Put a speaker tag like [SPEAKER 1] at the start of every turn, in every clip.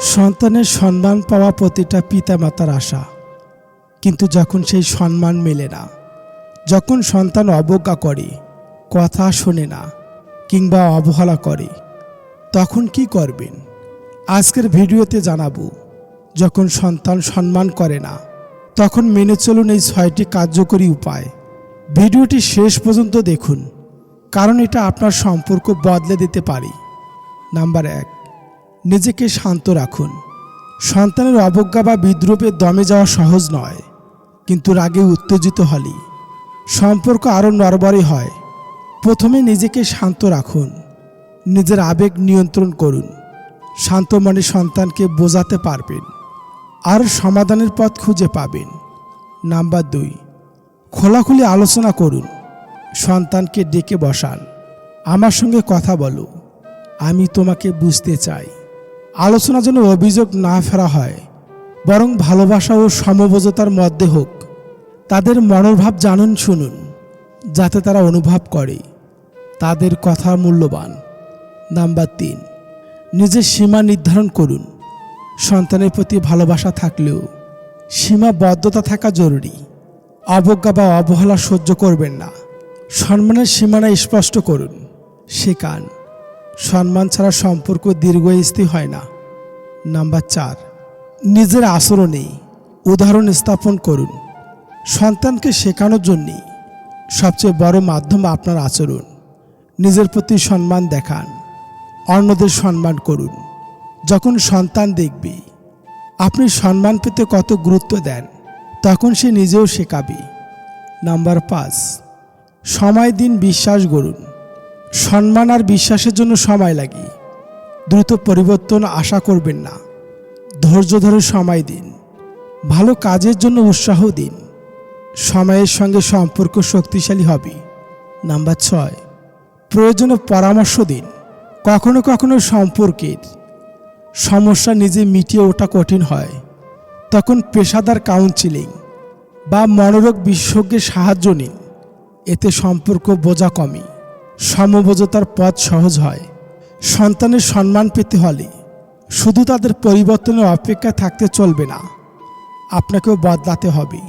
[SPEAKER 1] সন্তানের সম্মান পাওয়া প্রতিটা পিতামাতার আশা। কিন্তু যখন সেই সম্মান মেলে না, যখন সন্তান অবজ্ঞা করে, কথা শোনে না, কিংবা অবহেলা করে, তখন কি করবেন? আজকের ভিডিওতে জানাব, যখন সন্তান সম্মান করে না, তখন মেনে চলুন এই ছয়টি কার্যকরী উপায়। ভিডিওটি শেষ পর্যন্ত দেখুন, কারণ এটা আপনার সম্পর্ক বদলে দিতে পারে। নাম্বার এক নিজেকে শান্ত রাখুন। সন্তানের অবজ্ঞা বা বিদ্রুপে দমে যাওয়া সহজ নয়, কিন্তু রাগে উত্তেজিত হলে। সম্পর্ক আরও নরবরে হয়। প্রথমে নিজেকে শান্ত রাখুন। নিজের আবেগ নিয়ন্ত্রণ করুন। শান্ত মনে সন্তানকে বোঝাতে পারবেন। আর সমাধানের পথ খুঁজে পাবেন। নাম্বার দুই, খোলাখুলি আলোচনা করুন। সন্তানকে ডেকে বসান। আমার সঙ্গে কথা বলো। আমি তোমাকে বুঝতে চাই। আলোচনা যেন অভিযোগ না ফেরা হয়, বরং ভালোবাসা ও সমবোজতার মধ্যে হোক। তাদের মনোভাব জানুন শুনুন, যাতে তারা অনুভব করে। তাদের কথা মূল্যবান। নাম্বার তিন, নিজের সীমা নির্ধারণ করুন। সন্তানের প্রতি ভালোবাসা থাকলেও সীমাবদ্ধতা থাকা জরুরি। অবজ্ঞা বা অবহেলা সহ্য করবেন না। সম্মানের সীমানা স্পষ্ট করুন। শেখান। সম্মান ছাড়া সম্পর্ক দীর্ঘস্থায়ী হয় না। নাম্বার চার, নিজের আচরণে উদাহরণ স্থাপন করুন। সন্তানকে শেখানোর জন্যে সবচেয়ে বড় মাধ্যম আপনার আচরণ। নিজের প্রতি সম্মান দেখান। অন্যদের সম্মান করুন। যখন সন্তান দেখবে, আপনি সম্মান পেতে কত গুরুত্ব দেন, তখন সে নিজেও শেখাবে। নাম্বার পাঁচ, সময় দিন বিশ্বাস গড়ুন। সম্মান আর বিশ্বাসের জন্য সময় লাগে। দ্রুত পরিবর্তন আশা করবেন না। ধৈর্য ধরে সময় দিন। ভালো কাজের জন্য উৎসাহ দিন। সময়ের সঙ্গে সম্পর্ক শক্তিশালী হবে। নাম্বার ছয়, প্রয়োজনে পরামর্শ দিন। কখনো কখনো সম্পর্কের সমস্যা নিজে মিটিয়ে ওঠা কঠিন হয়। তখন পেশাদার কাউন্সিলিং বা মনোরোগ বিশেষজ্ঞের সাহায্য নিন। এতে সম্পর্ক বোঝা কমে। সমবোজতার পথ সহজ হয়। সন্তানের সম্মান পেতে হলে শুধু তাদের পরিবর্তনের অপেক্ষা থাকতে চলবে না। আপনাকেও বদলাতে হবে,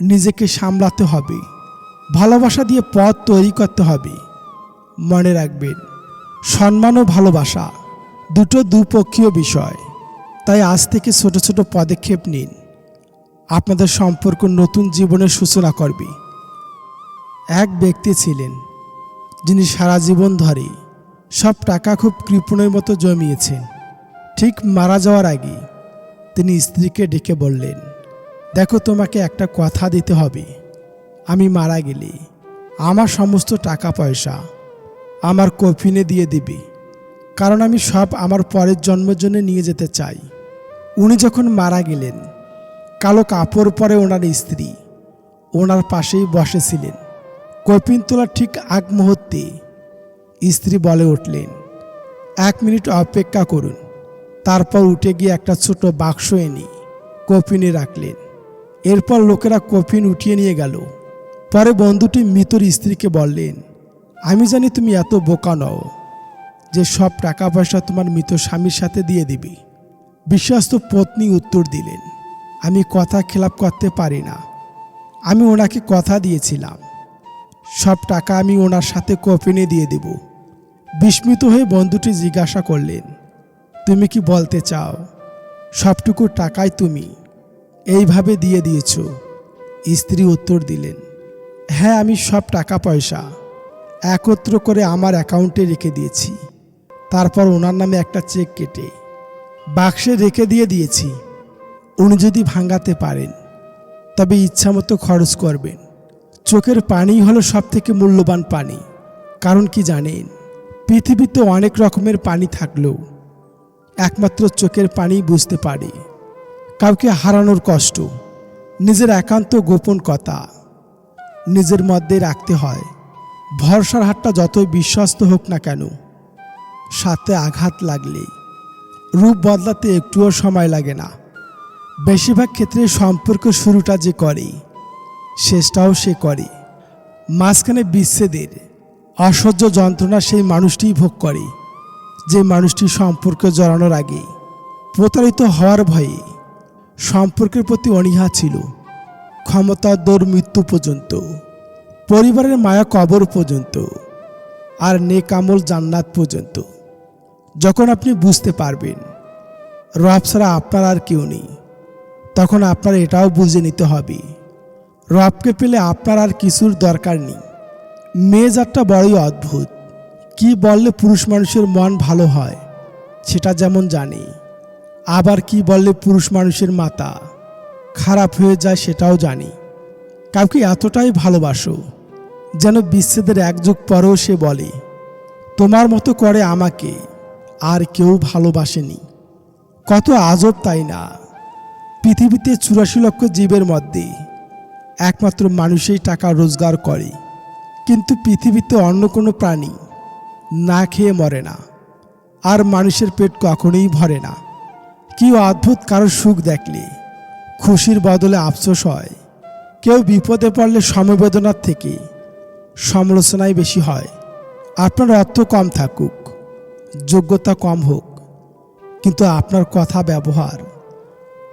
[SPEAKER 1] নিজেকে সামলাতে হবে, ভালোবাসা দিয়ে পথ তৈরি করতে হবে। মনে রাখবেন, সম্মান ও ভালোবাসা দুটো দুপক্ষীয় বিষয়। তাই আজ থেকে ছোট ছোট পদক্ষেপ নিন। আপনাদের সম্পর্ক নতুন জীবনের সূচনা করবে। এক ব্যক্তি ছিলেন যিনি সারা জীবন ধরে সব টাকা খুব কৃপণের মতো জমিয়েছেন, ঠিক মারা যাওয়ার আগে তিনি স্ত্রীকে ডেকে বললেন, দেখো তোমাকে একটা কথা দিতে হবে। আমি মারা গেলে আমার সমস্ত টাকা পয়সা আমার কফিনে দিয়ে দিবে। কারণ আমি সব আমার পরের জন্মের জন্য নিয়ে যেতে চাই। উনি যখন মারা গেলেন, কালো কাপড় পরে ওনার স্ত্রী ওনার পাশেই বসেছিলেন। কপিন তোলার ঠিক আগ মুহূর্তে স্ত্রী বলে উঠলেন, এক মিনিট অপেক্ষা করুন। তারপর উঠে গিয়ে একটা ছোট বাক্স এনে কফিনে রাখলেন। এরপর লোকেরা কফিন উঠিয়ে নিয়ে গেল। পরে বন্ধুটি মৃতর স্ত্রীকে বললেন, আমি জানি তুমি এত বোকা নও যে সব টাকা পয়সা তোমার মৃত স্বামীর সাথে দিয়ে দিবে। বিশ্বস্ত পত্নী উত্তর দিলেন, আমি কথা খেলাপ করতে পারি না। আমি ওনাকে কথা দিয়েছিলাম। সব টাকা আমি ওনার সাথে কফিনে দিয়ে দেব। বিস্মিত হয়ে বন্ধুটি জিজ্ঞাসা করলেন, তুমি কি বলতে চাও? সবটুকু টাকাই তুমি। এইভাবে দিয়ে দিয়েছ। স্ত্রী উত্তর দিলেন হ্যাঁ আমি সব টাকা পয়সা একত্র করে আমার অ্যাকাউন্টে রেখে দিয়েছি। তারপর ওনার নামে একটা চেক কেটে বাক্সে রেখে দিয়ে দিয়েছি। উনি যদি ভাঙাতে পারেন, তবে ইচ্ছামতো খরচ করবেন। চোখের পানি হলো সব থেকে মূল্যবান পানি। কারণ কি জানেন? পৃথিবীতে অনেক রকমের পানি থাকলেও একমাত্র চোখের পানি বুঝতে পারে। কাউকে হারানোর কষ্ট, নিজের একান্ত গোপন কথা, নিজের মধ্যে রাখতে হয়। ভরসার হাতটা যতই বিশ্বস্ত হোক না কেন, সাথে আঘাত লাগলে, রূপ বদলাতে একটুও সময় লাগে না। বেশিরভাগ ক্ষেত্রে সম্পর্ক শুরুটা যে করে শেষটাও সে করে। মাঝখানে বিচ্ছেদের, অসহ্য যন্ত্রণা সেই মানুষটিই ভোগ করে, যে মানুষটি সম্পর্কে জড়ানোর আগে। প্রতারিত হওয়ার ভয়ে সম্পর্কের প্রতি অনীহা ছিল ক্ষমতার দৌড় মৃত্যু পর্যন্ত, পরিবারের মায়া কবর পর্যন্ত, আর নেকামল জান্নাত পর্যন্ত। যখন আপনি বুঝতে পারবেন, রব ছাড়া আপনার আর কেউ নেই, তখন আপনার এটাও বুঝে নিতে হবে। রবকে পেলে আপনার আর কিছুর দরকার নেই। মেয়ে জাতটা বড়ই অদ্ভুত। কি বললে পুরুষ মানুষের মন ভালো হয়, সেটা যেমন জানে। আবার কি বললে পুরুষ মানুষের মাথা খারাপ হয়ে যায় সেটাও জানি। কাউকে এতটাই ভালোবাসো, যেন বিচ্ছেদের এক যুগ পরেও সে বলে, তোমার মতো করে আমাকে আর কেউ ভালোবাসেনি। কত আজব তাই না। পৃথিবীতে চুরাশি লক্ষ জীবের মধ্যে একমাত্র মানুষই টাকা রোজগার করে। কিন্তু পৃথিবীতে অন্য কোনো প্রাণী না খেয়ে মরে না। আর মানুষের পেট কখনোই ভরে না। কি অদ্ভুত কারও সুখ দেখলে, খুশির বদলে আফসোস হয়। কেউ বিপদে পড়লে সমবেদনার থেকে সমালোচনাই বেশি হয়। আপনার অর্থ কম থাকুক, যোগ্যতা কম হোক, কিন্তু আপনার কথা ব্যবহার,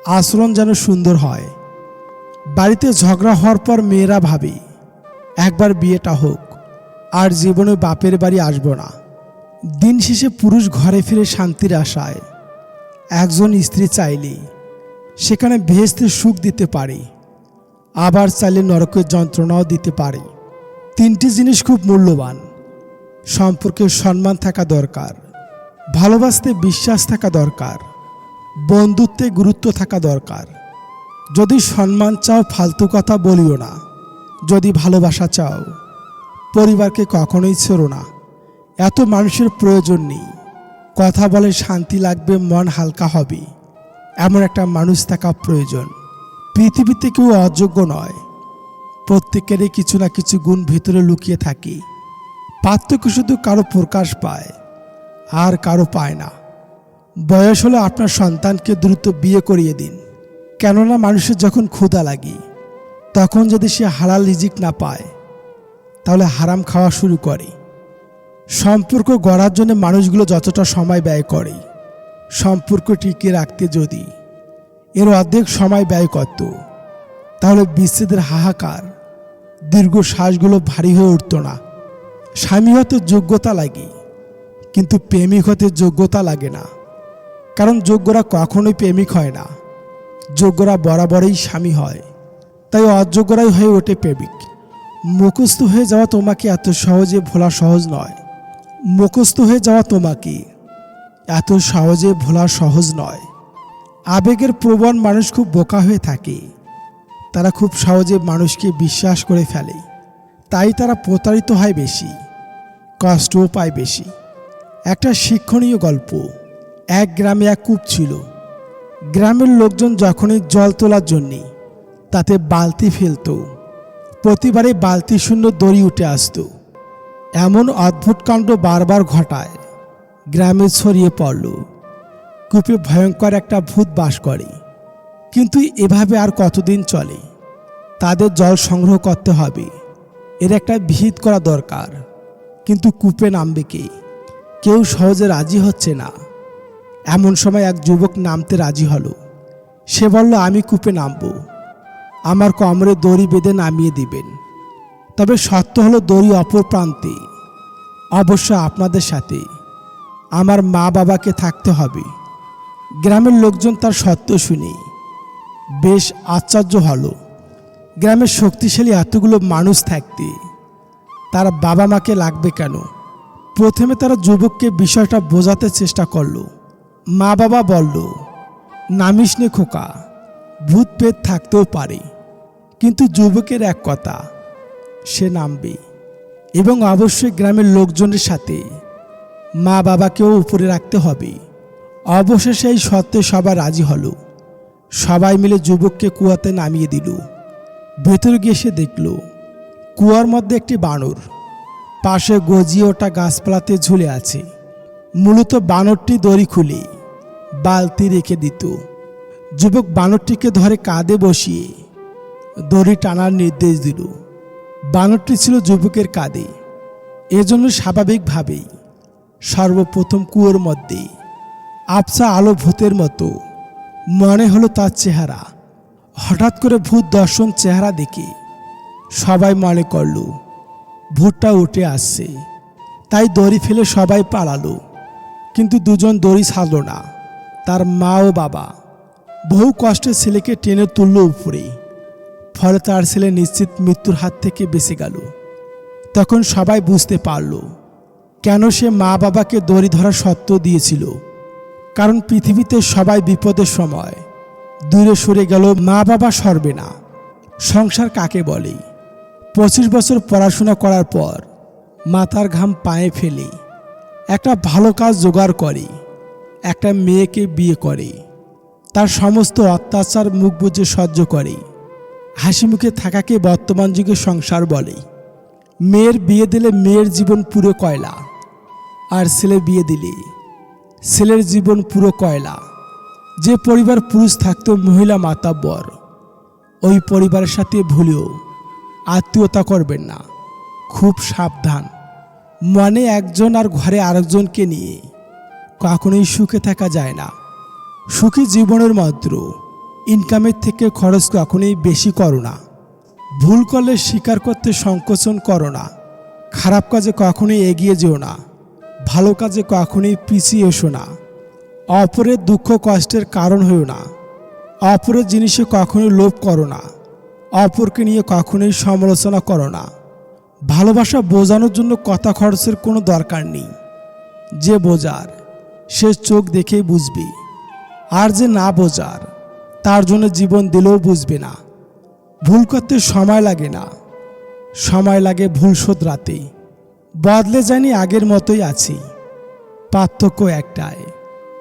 [SPEAKER 1] আচরণ যেন সুন্দর হয়। বাড়িতে ঝগড়া হওয়ার পর মেয়েরা ভাবে, একবার বিয়েটা হোক, আর জীবনে বাপের বাড়ি আসব না। দিন শেষে পুরুষ ঘরে ফিরে শান্তির আশায়, একজন স্ত্রী চাইলে সেখানে ভেস্তে সুখ দিতে পারে, আবার চাইলে নরকের যন্ত্রণাও দিতে পারে। তিনটি জিনিস খুব মূল্যবান। সম্পর্কে সম্মান থাকা দরকার, ভালোবাসতে বিশ্বাস থাকা দরকার, বন্ধুত্বে গুরুত্ব থাকা দরকার। যদি সম্মান চাও, ফালতু কথা বলিও না। যদি ভালোবাসা চাও, পরিবারকে কখনোই ছেড়ো না। এত মানুষের প্রয়োজন নেই। কথা বলে শান্তি লাগবে, মন হালকা হবে। এমন একটা মানুষ থাকা প্রয়োজন। পৃথিবীতে কেউ অযোগ্য নয়। প্রত্যেকেরই কিছু না কিছু গুণ ভিতরে লুকিয়ে থাকে। পার্থক্য শুধু কারও প্রকাশ পায়, আর কারও পায় না। বয়স হলে আপনার সন্তানকে দ্রুত বিয়ে করিয়ে দিন। কেননা মানুষের যখন ক্ষুধা লাগে, তখন যদি সে হালাল রিজিক না পায়, তাহলে হারাম খাওয়া শুরু করে। সম্পর্ক গড়ার জন্য মানুষগুলো যতটা সময় ব্যয় করে, সম্পর্ক টিকিয়ে রাখতে যদি এর অর্ধেক সময় ব্যয় করত, তাহলে বিচ্ছেদের হাহাকার, দীর্ঘ শ্বাসগুলো ভারী হয়ে উঠত না। স্বামী হতে যোগ্যতা লাগে, কিন্তু প্রেমিক হতে যোগ্যতা লাগে না। কারণ যোগ্যরা কখনোই প্রেমিক হয় না। যোগ্যরা বরাবরই স্বামী হয়। তাই অযোগ্যরাই হয়ে ওঠে প্রেমিক। মুখস্থ হয়ে যাওয়া তোমাকে এত সহজে ভোলা সহজ নয়। মুখস্থ হয়ে যাওয়া তোমাকে এত সহজে ভোলা সহজ নয়। আবেগের প্রবণ মানুষ খুব বোকা হয়ে থাকে। তারা খুব সহজে মানুষকে বিশ্বাস করে ফেলে। তাই তারা প্রতারিত হয় বেশি, কষ্টও পায় বেশি। একটা শিক্ষণীয় গল্প। এক গ্রামে এক কূপ ছিল। গ্রামের লোকজন যখনই জল তোলার জন্যে, তাতে বালতি ফেলত। প্রতিবারে বালতি শূন্য দড়ি উঠে আসতো। এমন অদ্ভুত কাণ্ড বারবার ঘটায়, গ্রামে ছড়িয়ে পড়ল। কূপে ভয়ঙ্কর একটা ভূত বাস করে। কিন্তু এভাবে আর কতদিন চলে? তাদের জল সংগ্রহ করতে হবে। এর একটা ভিত করা দরকার। কিন্তু কূপে নামবে কে? কেউ সহজে রাজি হচ্ছে না। এমন সময় এক যুবক নামতে রাজি হলো। সে বলল, আমি কূপে নামব। আমার কমরে দড়ি বেঁধে নামিয়ে দিবেন। তবে সত্য হলো দড়ি অপর প্রান্তে। অবশ্য আপনাদের সাথে। আমার মা বাবাকে থাকতে হবে। গ্রামের লোকজন তার সত্য শুনে বেশ আশ্চর্য হলো। গ্রামের শক্তিশালী এতগুলো মানুষ থাকতে। তার বাবা মাকে লাগবে কেন? প্রথমে তারা যুবককে বিষয়টা বোঝাতে চেষ্টা করল। মা বাবা বলল, নামিস নে খোকা, ভূত পেট থাকতেও পারে, কিন্তু যুবকের এক কথা, সে নামবে এবং অবশ্যই গ্রামের লোকজনের সাথে মা বাবাকেও উপরে রাখতে হবে। অবশেষে এই সত্ত্বে সবাই রাজি হলো। সবাই মিলে যুবককে কুয়াতে নামিয়ে দিল। ভেতরে গিয়ে সে দেখল, কুয়ার মধ্যে একটি বানর পাশে গজিয়ে ওটা গাছপালাতে ঝুলে আছে। মূলত বানরটি দড়ি খুলে, বালতি রেখে দিত। যুবক বানরটিকে ধরে কাঁধে বসিয়ে দড়ি টানার নির্দেশ দিল। বানরটি ছিল যুবকের কাঁধে। এজন্য স্বাভাবিকভাবেই সর্বপ্রথম কুয়োর মধ্যে আবসা আলো ভূতের মতো, মনে হলো তার চেহারা। হঠাৎ করে ভূত দর্শন চেহারা দেখে সবাই মনে করল, ভূতটা উঠে আসছে। তাই দড়ি ফেলে সবাই পালালো। কিন্তু দুজন দড়ি ছাড়ল না। তার মা ও বাবা বহু কষ্টে ছেলেকে টেনে তুলল উপরে। ফলে তার ছেলে নিশ্চিত মৃত্যুর হাত থেকে বেঁচে গেল। তখন সবাই বুঝতে পারল কেন সে মা বাবাকে দড়ি ধরা সত্য দিয়েছিল। কারণ পৃথিবীতে সবাই বিপদের সময় দূরে সরে গেল মা বাবা সরবে না। সংসার কাকে বলে? পঁচিশ বছর পড়াশোনা করার পর মাথার ঘাম পায়ে ফেলে। একটা ভালো কাজ জোগাড় করে, একটা মেয়েকে বিয়ে করে। তার সমস্ত অত্যাচার মুখ বুঝে সহ্য করে। হাসি মুখে থাকাকে বর্তমান যুগে সংসার বলে। মেয়ের বিয়ে দিলে মেয়ের জীবন পুরো কয়লা, আর ছেলে বিয়ে দিলে ছেলের জীবন পুরো কয়লা। যে পরিবার পুরুষ থাকতো মহিলা মাতাব্বর ওই পরিবারের সাথে ভুলেও আত্মীয়তা করবেন না, খুব সাবধান। মনে একজন আর ঘরে আরেকজনকে নিয়ে কখনোই সুখে থাকা যায় না। সুখী জীবনের মাত্র। ইনকামের থেকে খরচ কখনোই বেশি করো না। ভুল করলে স্বীকার করতে সংকোচন করো না। খারাপ কাজে কখনোই এগিয়ে যেও না। ভালো কাজে কখনোই পিছিয়ে এসো না। অপরের দুঃখ কষ্টের কারণ হইও না। অপরের জিনিসে কখনোই লোভ করো না। অপরকে নিয়ে কখনোই সমালোচনা করো না। ভালোবাসা বোঝানোর জন্য কথা খরচের কোনো দরকার নেই। যে বোঝার, সে চোখ দেখেই বুঝবে। আর যে না বোঝার, তার জন্য জীবন দিলেও বুঝবে না। ভুল করতে সময় লাগে না। সময় লাগে ভুল শোধরাতে। বদলে জানি আগের মতোই আছি। পার্থক্য একটাই,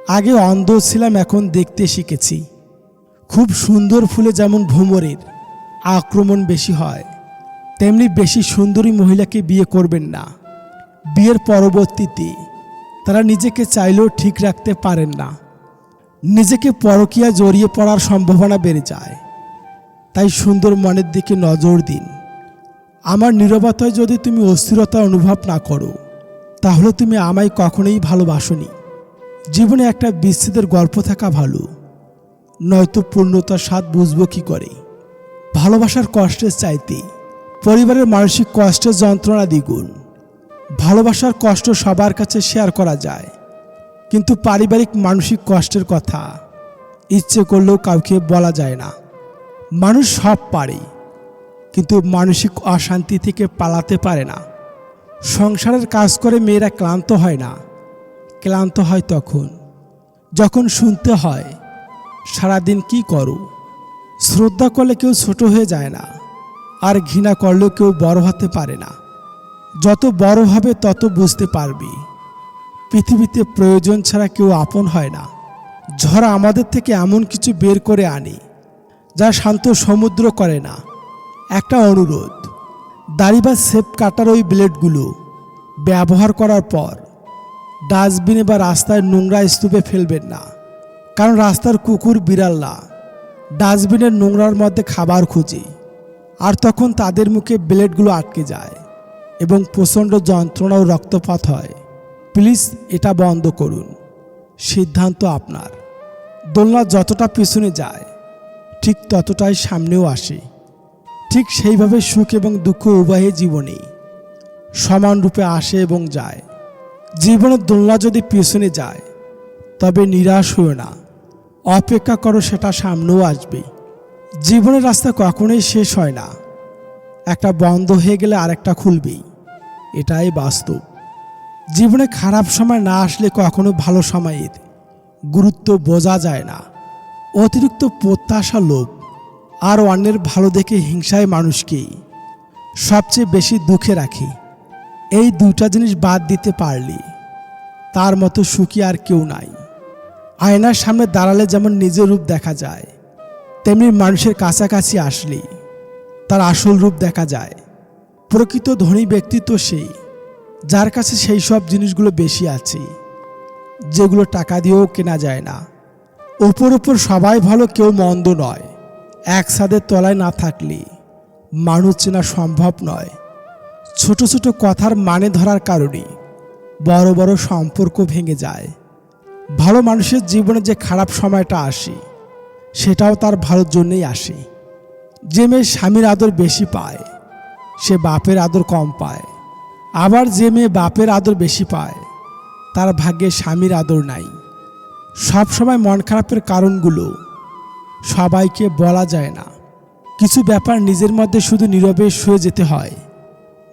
[SPEAKER 1] আগে অন্ধ ছিলাম, এখন দেখতে শিখেছি। খুব সুন্দর ফুলে যেমন ভ্রমরের আক্রমণ বেশি হয় তেমনি বেশি সুন্দরী মহিলাকে বিয়ে করবেন না। বিয়ের পরবর্তীতে তারা নিজেকে চাইলেও ঠিক রাখতে পারেন না। নিজেকে পরকিয়া জড়িয়ে পড়ার সম্ভাবনা বেড়ে যায়। তাই সুন্দর মনের দিকে নজর দিন। আমার নীরবতায় যদি তুমি অস্থিরতা অনুভব না করো, তাহলে তুমি আমায় কখনোই ভালোবাসনি। জীবনে একটা বিচ্ছেদের গল্প থাকা ভালো। নয়তো পূর্ণতার স্বাদ বুঝব কী করে? ভালোবাসার কষ্টের চাইতে পরিবারের মানসিক কষ্টের যন্ত্রণা দ্বিগুণ। ভালোবাসার কষ্ট সবার কাছে শেয়ার করা যায়। কিন্তু পারিবারিক মানসিক কষ্টের কথা ইচ্ছে করলেও কাউকে বলা যায় না। মানুষ সব পারে, কিন্তু মানসিক অশান্তি থেকে পালাতে পারে না। সংসারের কাজ করে মেয়েরা ক্লান্ত হয় না। ক্লান্ত হয় তখন। যখন শুনতে হয়, সারাদিন কি করো? শ্রদ্ধা করলে কেউ ছোট হয়ে যায় না। আর ঘৃণা করলেও কেউ বড় হতে পারে না। যত বড় হবে, তত বুঝতে পারবি। পৃথিবীতে প্রয়োজন ছাড়া কেউ আপন হয় না। ঝড় আমাদের থেকে এমন কিছু বের করে আনে, যা শান্ত সমুদ্র করে না। একটা অনুরোধ, দাড়ি বা সেপ কাটার ওই ব্লেডগুলো ব্যবহার করার পর ডাস্টবিনে বা রাস্তায় নোংরা স্তূপে ফেলবেন না। কারণ রাস্তার কুকুর বিড়াল না। ডাস্টবিনের নোংরার মধ্যে খাবার খুঁজে। আর তখন তাদের মুখে ব্লেডগুলো আটকে যায় এবং প্রচণ্ড যন্ত্রণা ও রক্তপাত হয়। প্লিজ এটা বন্ধ করুন। সিদ্ধান্ত আপনার। দোলনা যতটা পিছনে যায়, ঠিক ততটাই সামনেও আসে। ঠিক সেইভাবে সুখ এবং দুঃখ উভয় জীবনে সমান রূপে আসে এবং যায়। জীবনের দোলনা যদি পিছনে যায়, তবে নিরাশ হইও না। অপেক্ষা করো সেটা সামনেও আসবে। জীবনের রাস্তা কখনোই শেষ হয় না। একটা বন্ধ হয়ে গেলে আরেকটা খুলবেই এটাই বাস্তব। জীবনে খারাপ সময় না আসলে কখনো ভালো সময়ের গুরুত্ব বোঝা যায় না। অতিরিক্ত প্রত্যাশা লোভ আর অন্যের ভালো দেখে হিংসায় মানুষকে সবচেয়ে বেশি দুঃখে রাখি। এই দুটা জিনিস বাদ দিতে পারলে তার মতো সুখী আর কেউ নাই। আয়নার সামনে দাঁড়ালে যেমন নিজের রূপ দেখা যায় তেমনি মানুষের কাছাকাছি আসলে। তার আসল রূপ দেখা যায়। প্রকৃত ধনী ব্যক্তিত্ব সেই, যার কাছে সেই সব জিনিসগুলো বেশি আছে, যেগুলো টাকা দিয়েও কেনা যায় না। ওপর ওপর সবাই ভালো, কেউ মন্দ নয়। এক ছাদের তলায় না থাকলে মানুষ চেনা সম্ভব নয়। ছোট ছোট কথার মানে ধরার কারণে বড় বড় সম্পর্ক ভেঙে যায়। ভালো মানুষের জীবনে যে খারাপ সময়টা আসে সেটাও তার ভালোর জন্যেই আসে। যে মেয়ে স্বামীর আদর বেশি পায়, সে বাপের আদর কম পায়। আবার যে মেয়ে বাপের আদর বেশি পায়, তার ভাগ্যে স্বামীর আদর নাই। সব সময় মন খারাপের কারণগুলো সবাইকে বলা যায় না। কিছু ব্যাপার নিজের মধ্যে শুধু নীরবে শুয়ে যেতে হয়।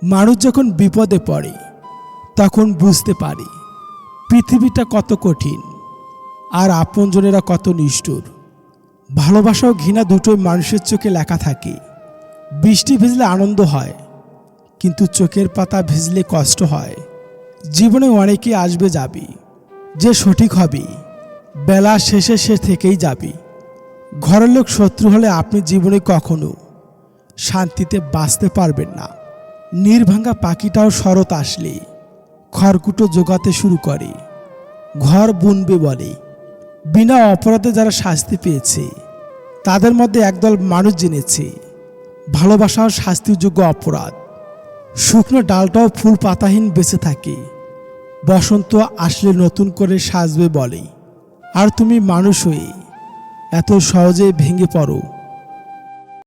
[SPEAKER 1] মানুষ যখন বিপদে পড়ে, তখন বুঝতে পারি, পৃথিবীটা কত কঠিন আর আপনজনেরা কত নিষ্ঠুর। ভালোবাসা ও ঘৃণা দুটোই মানুষের চোখে লেখা থাকে। বৃষ্টি ভিজলে আনন্দ হয়, কিন্তু চোখের পাতা ভিজলে কষ্ট হয়। জীবনে অনেকেই আসবে যাবি, যে সঠিক হবে। বেলা শেষে সে থেকেই যাবি। ঘরের লোক শত্রু হলে আপনি জীবনে কখনো শান্তিতে বাঁচতে পারবেন না। নির্ভাঙ্গা পাখিটাও শরৎ আসলে, খড়কুটো জোগাতে শুরু করে। ঘর বুনবে বলে। বিনা অপরাধে যারা শাস্তি পেয়েছে, তাদের মধ্যে একদল মানুষ জেনেছে ভালোবাসাও শাস্তিযোগ্য অপরাধ। শুকনো ডালটাও ফুল পাতাহীন বেঁচে থাকে। বসন্ত আসলে নতুন করে সাজবে বলে। আর তুমি মানুষ হয়ে এত সহজে ভেঙে পড়ো।